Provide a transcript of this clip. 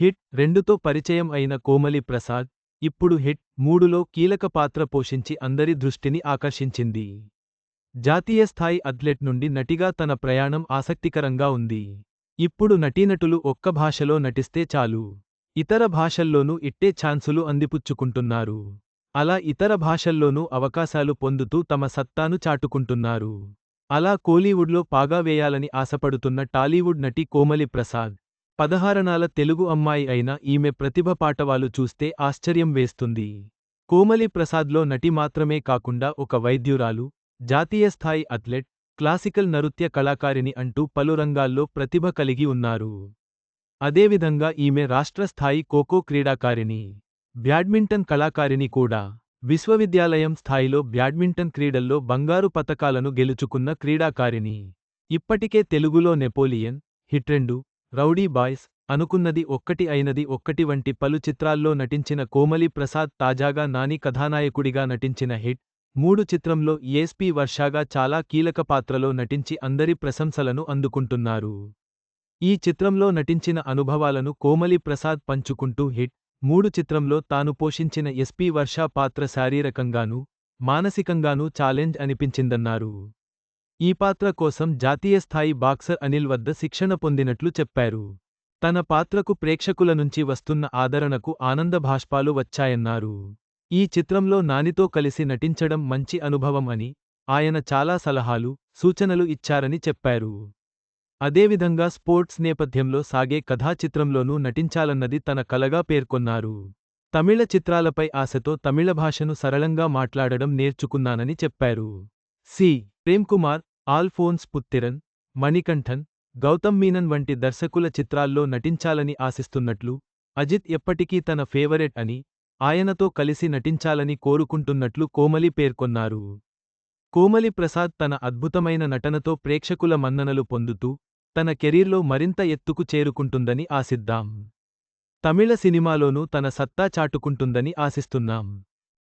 Hit రెండుతో పరిచయం అయిన కోమలి ప్రసాద్ ఇప్పుడు హిట్ మూడులో కీలక పాత్ర పోషించి అందరి దృష్టిని ఆకర్షించింది. జాతీయ స్థాయి అథ్లెట్ నుండి నటిగా తన ప్రయాణం ఆసక్తికరంగా ఉంది. ఇప్పుడు నటీనటులు ఒక్క భాషలో నటిస్తే చాలు. ఇతర భాషల్లోనూ ఇట్టే ఛాన్సులు అందిపుచ్చుకుంటున్నారు. అలా ఇతర భాషల్లోనూ అవకాశాలు పొందుతూ తమ సత్తాను చాటుకుంటున్నారు. అలా కోలీవుడ్లో పాగా వేయాలని ఆశపడుతున్న టాలీవుడ్ నటి కోమలి ప్రసాద్ పదహారనాల తెలుగు అమ్మాయి అయిన ఈమె ప్రతిభ పాటవాలు చూస్తే ఆశ్చర్యం వేస్తుంది. కోమలి ప్రసాద్లో నటి మాత్రమే కాకుండా ఒక వైద్యురాలు జాతీయ స్థాయి అథ్లెట్ క్లాసికల్ నృత్య కళాకారిణి అంటూ పలు రంగాల్లో ప్రతిభ కలిగి ఉన్నారు. అదేవిధంగా ఈమె రాష్ట్ర స్థాయి ఖోఖో క్రీడాకారిణి బ్యాడ్మింటన్ కళాకారిణి కూడా. విశ్వవిద్యాలయం స్థాయిలో బ్యాడ్మింటన్ క్రీడల్లో బంగారు పతకాలను గెలుచుకున్న క్రీడాకారిణి. ఇప్పటికే తెలుగులో నెపోలియన్ హిట్రెండు రౌడీ బాయ్స్ అనుకున్నది ఒక్కటి అయినది ఒక్కటి వంటి పలు చిత్రాల్లో నటించిన కోమలి ప్రసాద్ తాజాగా నాని కథానాయకుడిగా నటించిన హిట్. మూడు చిత్రంలో ఏస్పీ వర్షాగా చాలా కీలక పాత్రలో నటించి అందరి ప్రశంసలను అందుకుంటున్నారు. ఈ చిత్రంలో నటించిన అనుభవాలను కోమలి ప్రసాద్ పంచుకుంటూ హిట్. మూడు చిత్రంలో తాను పోషించిన ఎస్పీ వర్ష పాత్ర శారీరకంగానూ మానసికంగానూ ఛాలెంజ్ అనిపించిందన్నారు. ఈ పాత్ర కోసం జాతీయ స్థాయి బాక్సర్ అనిల్ వద్ద శిక్షణ పొందినట్లు చెప్పారు. తన పాత్రకు ప్రేక్షకుల నుంచి వస్తున్న ఆదరణకు ఆనంద భాష్పాలు వచ్చాయన్నారు. ఈ చిత్రంలో నానితో కలిసి నటించడం మంచి అనుభవం అని ఆయన చాలా సలహాలు సూచనలు ఇచ్చారని చెప్పారు. అదేవిధంగా స్పోర్ట్స్ నేపథ్యంలో సాగే కథా చిత్రంలోనూ నటించాలన్నది తన కలగా పేర్కొన్నారు. తమిళ చిత్రాలపై ఆశతో తమిళ భాషను సరళంగా మాట్లాడడం నేర్చుకున్నానని చెప్పారు. సి. ప్రేమ్కుమార్ ఆల్ఫోన్స్ పుత్తిరన్ మణికంఠన్ గౌతమ్ మీనన్ వంటి దర్శకుల చిత్రాల్లో నటించాలని ఆశిస్తున్నట్లు అజిత్ ఎప్పటికీ తన ఫేవరెట్ అని ఆయనతో కలిసి నటించాలని కోరుకుంటున్నట్లు కోమలి పేర్కొన్నారు. కోమలి ప్రసాద్ తన అద్భుతమైన నటనతో ప్రేక్షకుల మన్ననలు పొందుతూ తన కెరీర్లో మరింత ఎత్తుకు చేరుకుంటుందని ఆశిద్దాం. తమిళ సినిమాలోనూ తన సత్తా చాటుకుంటుందని ఆశిస్తున్నాం.